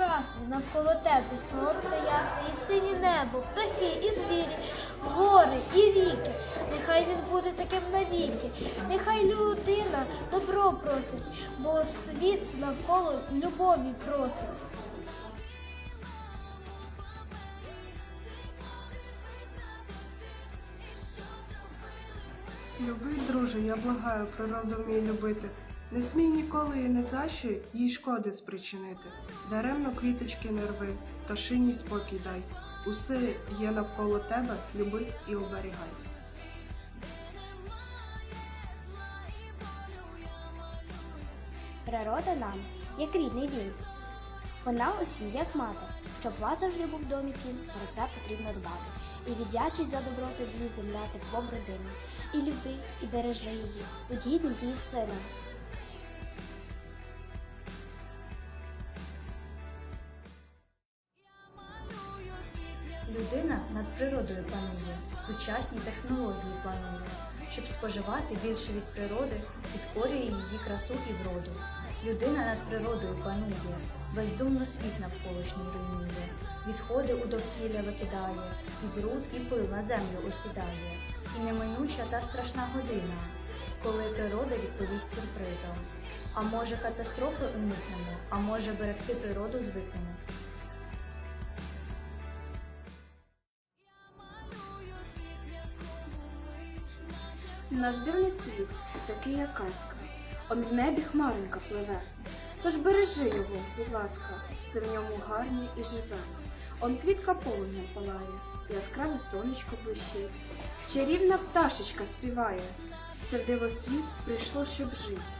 прекрасний, навколо тебе сонце ясне, і синє небо, птахи, і звірі, гори, і ріки. Нехай він буде таким навіки. Нехай людина добро просить, бо світ навколо любові просить. Любий, друже, я благаю, природу вмій любити. Не смій ніколи і не за що їй шкоди спричинити. Даремно квіточки не рви, пташині спокій дай. Усе є навколо тебе, люби і оберігай. Природа нам, як рідний дім. Вона усім, як мати, щоб влад завжди був в домі тім, про це потрібно дбати. І віддячить за доброту в її земля теплом родини. І люби, і бережи її, будь гідним її сином. Людина над природою панує, сучасні технології планує. Щоб споживати більше від природи, підкорює її красу і вроду. Людина над природою панує, бездумно світ навколишній руйнує, відходи у довкілля викидає, і бруд, і пил на землю осідає. І неминуча та страшна година, коли природа відповість сюрпризом. А може катастрофи уникнемо, а може берегти природу звикнемо. Наш дивний світ такий, як казка, он в небі хмаринка пливе. Тож бережи його, будь ласка, все в ньому гарне і живе. Он квітка полум'я палає, яскраве сонечко блищить, чарівна пташечка співає. Це в дивосвіт прийшло, щоб жить.